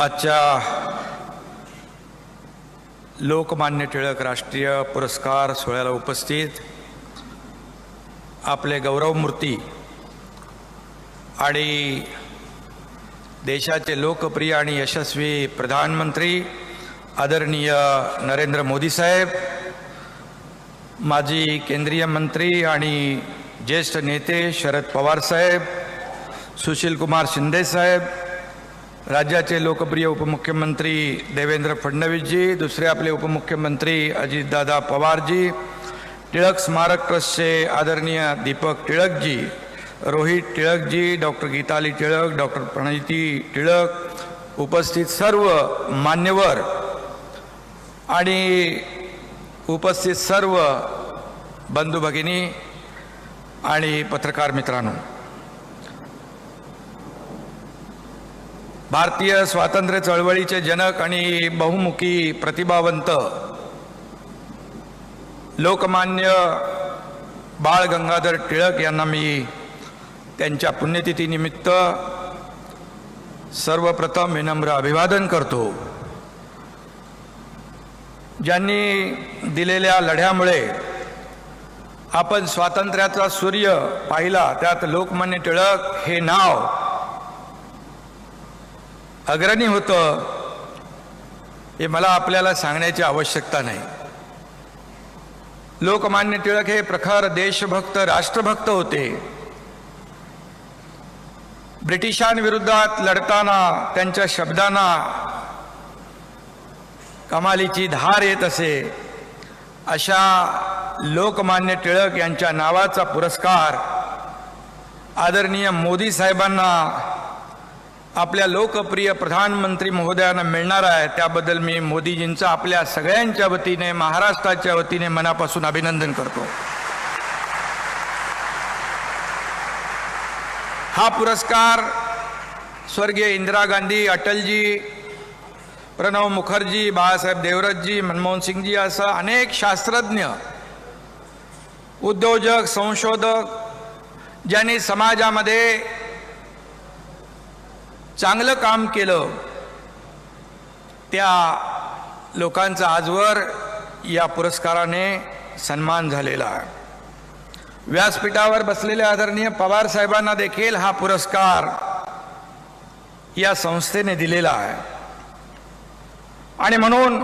आजच्या लोकमान्य टिळक राष्ट्रीय पुरस्कार सोहळ्याला उपस्थित आपले गौरवमूर्ती आणि देशाचे लोकप्रिय आणि यशस्वी प्रधानमंत्री आदरणीय नरेंद्र मोदी साहेब माजी केंद्रीय मंत्री आणि ज्येष्ठ नेते शरद पवार साहेब सुशीलकुमार शिंदे साहेब राज्याचे लोकप्रिय उपमुख्यमंत्री देवेंद्र फडणवीसजी दुसरे आपले उपमुख्यमंत्री अजितदादा पवारजी टिळक स्मारक ट्रस्टचे आदरणीय दीपक टिळकजी रोहित टिळकजी डॉक्टर गीताली टिळक डॉक्टर प्रणिती टिळक उपस्थित सर्व मान्यवर आणि उपस्थित सर्व बंधू भगिनी आणि पत्रकार मित्रांनो. भारतीय स्वातंत्र्य चळवळीचे जनक आणि बहुमुखी प्रतिभावंत लोकमान्य बाळ गंगाधर टिळक यांना मी त्यांच्या पुण्यतिथीनिमित्त सर्वप्रथम विनम्र अभिवादन करतो. ज्यांनी दिलेल्या लढ्यामुळे आपण स्वातंत्र्याचा सूर्य पाहिला त्यात लोकमान्य टिळक हे नाव अग्रणी होतं हे मला आपल्याला सांगण्याची आवश्यकता नाही. लोकमान्य टिळक हे प्रखर देशभक्त राष्ट्रभक्त होते. ब्रिटिशांविरोधात लढताना त्यांच्या शब्दांना कमालीची धार येत असे अशा लोकमान्य टिळक यांच्या नावाचा पुरस्कार आदरणीय मोदी साहेबांना आपल्या लोकप्रिय प्रधानमंत्री महोदयांना मिळणार आहे. त्याबद्दल मी मोदीजींचं आपल्या सगळ्यांच्या वतीने महाराष्ट्राच्या वतीने मनापासून अभिनंदन करतो. हा पुरस्कार स्वर्गीय इंदिरा गांधी अटलजी प्रणव मुखर्जी बाळासाहेब देवरतजी मनमोहन सिंगजी असं अनेक शास्त्रज्ञ उद्योजक संशोधक ज्यांनी समाजामध्ये चांगलं काम केलं त्या लोकांचा आजवर या पुरस्काराने सन्मान झालेला आहे. व्यासपीठावर बसलेले आदरणीय पवार साहेबांना देखील हा पुरस्कार या संस्थेने दिलेला आहे. आणि म्हणून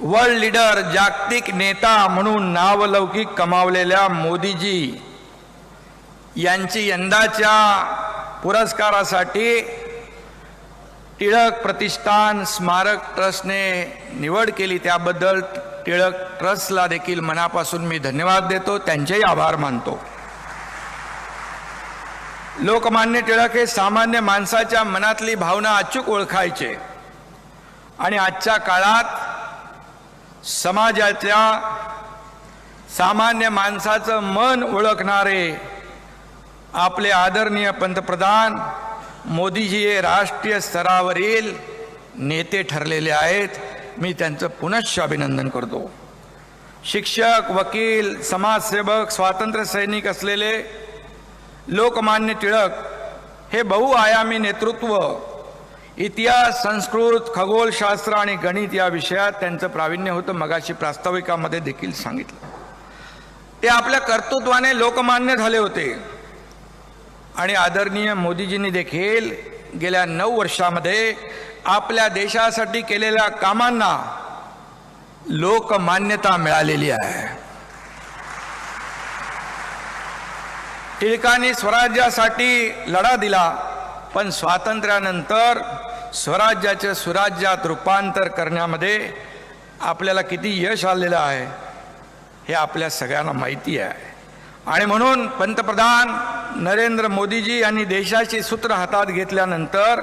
वर्ल्ड लीडर जागतिक नेता म्हणून नावलौकिक कमावलेल्या मोदीजी यांची यंदाच्या पुरस्कारासाठी टिळक प्रतिष्ठान स्मारक ट्रस्टने निवड केली. त्याबद्दल टिळक ट्रस्टला देखील मनापासून मी धन्यवाद देतो. त्यांचेही आभार मानतो. लोकमान्य टिळक हे सामान्य माणसाच्या मनातली भावना अचूक ओळखायचे. आणि आजच्या काळात समाजाच्या सामान्य माणसाचं मन ओळखणारे आपले आदरणीय पंतप्रधान मोदीजी हे राष्ट्रीय स्तरावरील नेते ठरलेले आहेत. मी त्यांचं पुनश्च अभिनंदन करतो. शिक्षक वकील समाजसेवक स्वातंत्र्य सैनिक असलेले लोकमान्य टिळक हे बहुआयामी नेतृत्व इतिहास संस्कृत खगोलशास्त्र आणि गणित या विषयात त्यांचं प्रावीण्य होतं मगाशी प्रास्ताविकामध्ये देखील सांगितलं. ते आपल्या कर्तृत्वाने लोकमान्य झाले होते. आणि आदरणीय मोदीजींनी देखील गेल्या नऊ वर्षामध्ये आपल्या देशासाठी केलेल्या कामांना लोकमान्यता मिळालेली आहे. टिळकांनी स्वराज्यासाठी लढा दिला पण स्वातंत्र्यानंतर स्वराज्याचे सुराज्यात रूपांतर करण्यामध्ये आपल्याला किती यश आलेलं आहे हे आपल्या सगळ्यांना माहिती आहे. आणि म्हणून पंतप्रधान नरेंद्र मोदीजी यांनी देशाची सूत्र हातात घेतल्यानंतर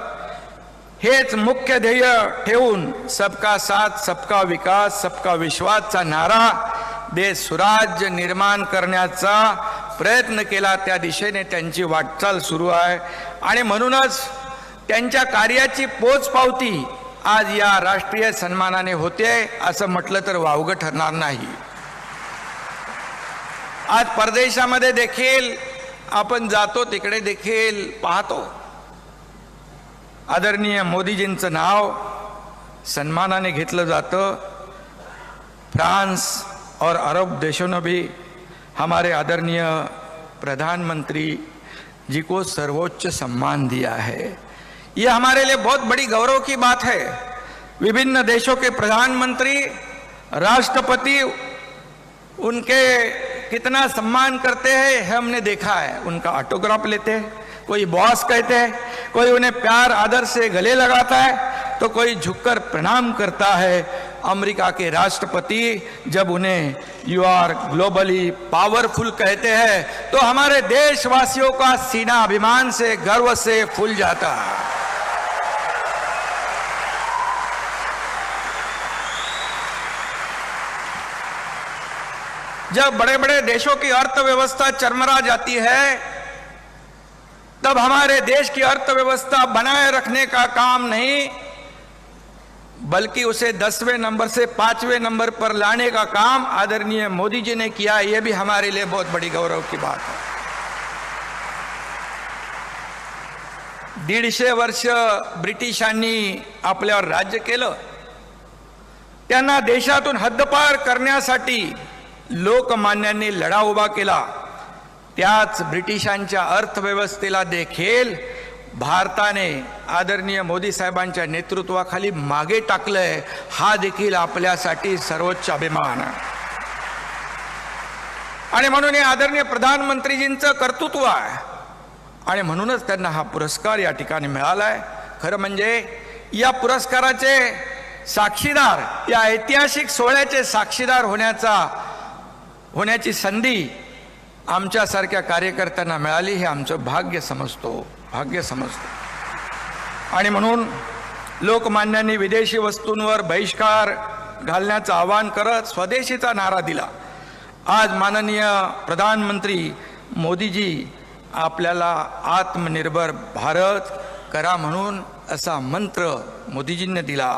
हेच मुख्य ध्येय ठेवून सबका साथ सबका विकास सबका विश्वासचा नारा देश सुराज्य निर्माण करण्याचा प्रयत्न केला. त्या दिशेने त्यांची वाटचाल सुरू आहे. आणि म्हणूनच त्यांच्या कार्याची पोचपावती आज या राष्ट्रीय सन्मानाने होते असं म्हटलं तर वावगं ठरणार नाही. आज परदेशामध्ये देखील आपण जातो, तिकडे देखील पाहतो. आदरणीय मोदीजींचं नाव जातं. फ्रांस और अरब देशों ने भी हमारे आदरणीय प्रधानमंत्री जी को सर्वोच्च सम्मान दिया है। ये हमारे लिए बहुत बड़ी गौरव की बात है। विभिन्न देशों के प्रधानमंत्री, राष्ट्रपति, उनके कितना सम्मान करते हैं हमने देखा है। उनका ऑटोग्राफ लेते हैं। कोई बॉस कहते हैं, कोई उन्हें प्यार, आदर से गले लगाता है तो कोई झुककर प्रणाम करता है। अमेरिका के राष्ट्रपति जब उन्हें यू आर ग्लोबली पावरफुल कहते हैं तो हमारे देशवासियों का सीना अभिमान से, गर्व से फूल जाता है। जब बड़े बड़े देशों की अर्थव्यवस्था चरमरा जाती है, तब हमारे देश की अर्थव्यवस्था बनाए रखने का काम नहीं, बल्कि उसे दसवें नंबर से पाँचवें नंबर पर लाने का काम आदरणीय मोदी जी ने किया यह भी हमारे लिए बहुत बड़ी गौरव की बात है। दीडशे वर्ष ब्रिटिशांनी आपल्यावर राज्य त्यांना देशातून हद्दपार करण्यासाठी लोकमान्यांनी लढा उभा केला. त्याच ब्रिटिशांच्या अर्थव्यवस्थेला देखील भारताने आदरणीय मोदी साहेबांच्या नेतृत्वाखाली मागे टाकलंय हा देखील आपल्यासाठी सर्वोच्च अभिमान. आहे आणि म्हणून हे आदरणीय प्रधानमंत्रीजींचं कर्तृत्व आहे. आणि म्हणूनच त्यांना हा पुरस्कार या ठिकाणी मिळालाय. खरं म्हणजे या पुरस्काराचे साक्षीदार या ऐतिहासिक सोहळ्याचे साक्षीदार होण्याचा होण्याची संधी आमच्यासारख्या कार्यकर्त्यांना मिळाली हे आमचं भाग्य समजतो भाग्य समजतो. आणि म्हणून लोकमान्यांनी विदेशी वस्तूंवर बहिष्कार घालण्याचं आवाहन करत स्वदेशीचा नारा दिला. आज माननीय प्रधानमंत्री मोदीजी आपल्याला आत्मनिर्भर भारत करा म्हणून असा मंत्र मोदीजींनी दिला.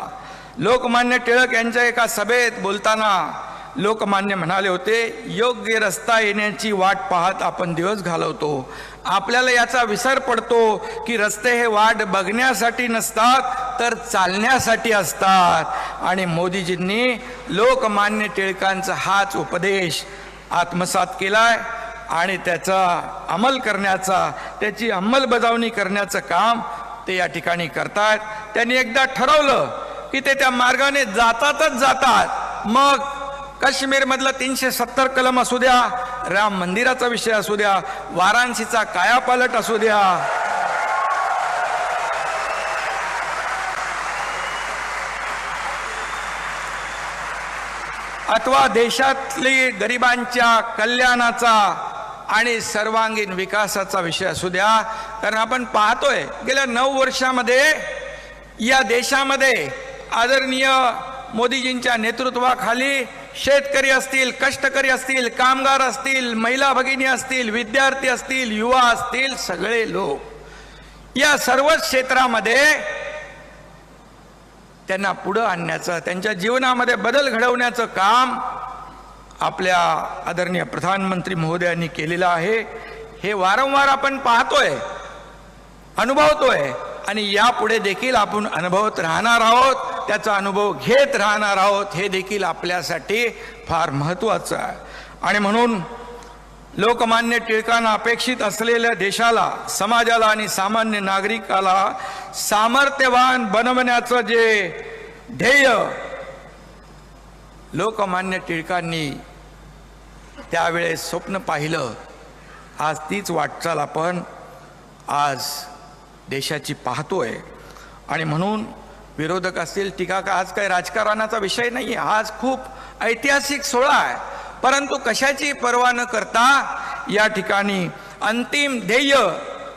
लोकमान्य टिळक यांच्या एका सभेत बोलताना लोकमान्य म्हणाले होते योग्य रस्ता येण्याची वाट पाहत आपण दिवस घालवतो. आपल्याला याचा विसर पडतो की रस्ते हे वाट बघण्यासाठी नसतात तर चालण्यासाठी असतात. आणि मोदीजींनी लोकमान्य टिळकांचा हाच उपदेश आत्मसात केलाय आणि त्याचा अंमल करण्याचा त्याची अंमलबजावणी करण्याचं काम ते या ठिकाणी करतात त्यांनी एकदा ठरवलं की ते त्या मार्गाने जातातच जातात. मग काश्मीरमधलं तीनशे सत्तर कलम असू द्या राम मंदिराचा विषय असू द्या वाराणसीचा कायापालट असू द्या. अथवा देशातली गरिबांच्या कल्याणाचा आणि सर्वांगीण विकासाचा विषय असू द्या कारण आपण पाहतोय गेल्या नऊ वर्षामध्ये या देशामध्ये आदरणीय मोदीजींच्या नेतृत्वाखाली शेतकरी असतील कष्टकरी असतील कामगार असतील महिला भगिनी असतील विद्यार्थी असतील युवा असतील सगळे लोक या सर्वच क्षेत्रामध्ये त्यांना पुढं आणण्याचं त्यांच्या जीवनामध्ये बदल घडवण्याचं काम आपल्या आदरणीय प्रधानमंत्री महोदयांनी केलेलं आहे. हे वारंवार आपण पाहतोय अनुभवतोय आणि यापुढे देखील आपण अनुभवत राहणार आहोत. त्याचा अनुभव घेत राहणार आहोत हे देखील आपल्यासाठी फार महत्त्वाचं आहे. आणि म्हणून लोकमान्य टिळकांना अपेक्षित असलेल्या देशाला समाजाला आणि सामान्य नागरिकाला सामर्थ्यवान बनवण्याचं जे ध्येय लोकमान्य टिळकांनी त्यावेळेस स्वप्न पाहिलं आज तीच वाटचाल आपण आज देशाची पाहतोय. आणि म्हणून विरोधक असतील टीका का आज काही राजकारणाचा विषय नाही आहे आज खूप ऐतिहासिक सोहळा आहे. परंतु कशाची पर्वा न करता या ठिकाणी अंतिम ध्येय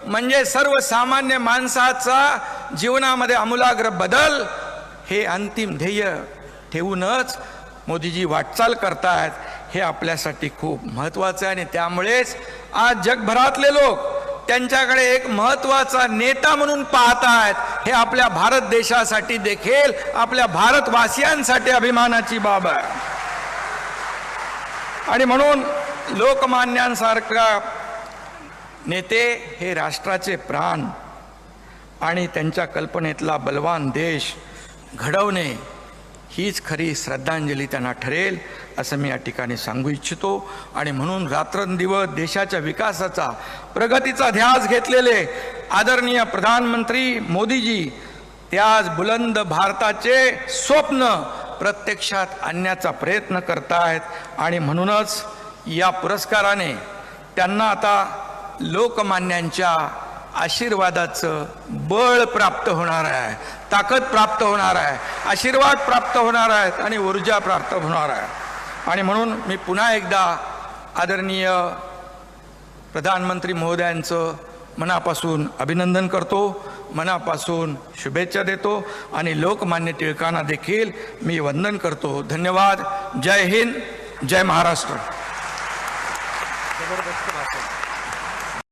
म्हणजे सर्वसामान्य माणसाचा जीवनामध्ये आमूलाग्र बदल हे अंतिम ध्येय ठेवूनच मोदीजी वाटचाल करतायत हे आपल्यासाठी खूप महत्त्वाचं आहे. आणि त्यामुळेच आज जगभरातले लोक त्यांच्याकडे एक महत्त्वाचा नेता म्हणून पाहत आहेत हे आपल्या भारत देशासाठी देखील आपल्या भारतवासियांसाठी अभिमानाची बाब आहे. आणि म्हणून लोकमान्यांसारखा नेते हे राष्ट्राचे प्राण आणि त्यांच्या कल्पनेतला बलवान देश घडवणे हीच खरी श्रद्धांजली त्यांना ठरेल असं मी या ठिकाणी सांगू इच्छितो. आणि म्हणून रात्रंदिवस देशाच्या विकासाचा प्रगतीचा ध्यास घेतलेले आदरणीय प्रधानमंत्री मोदीजी त्याच आज बुलंद भारताचे स्वप्न प्रत्यक्षात आणण्याचा प्रयत्न करतायत. आणि म्हणूनच या पुरस्काराने त्यांना आता लोकमान्यांच्या आशीर्वादाचं बळ प्राप्त होणार आहे ताकद प्राप्त होणार आहे आशीर्वाद प्राप्त होणार आहेत आणि ऊर्जा प्राप्त होणार आहे. आणि म्हणून मी पुन्हा एकदा आदरणीय प्रधानमंत्री महोदयांचं मनापासून अभिनंदन करतो मनापासून शुभेच्छा देतो आणि लोकमान्य टिळकांना देखील मी वंदन करतो. धन्यवाद. जय हिंद. जय महाराष्ट्र. जबरदस्त.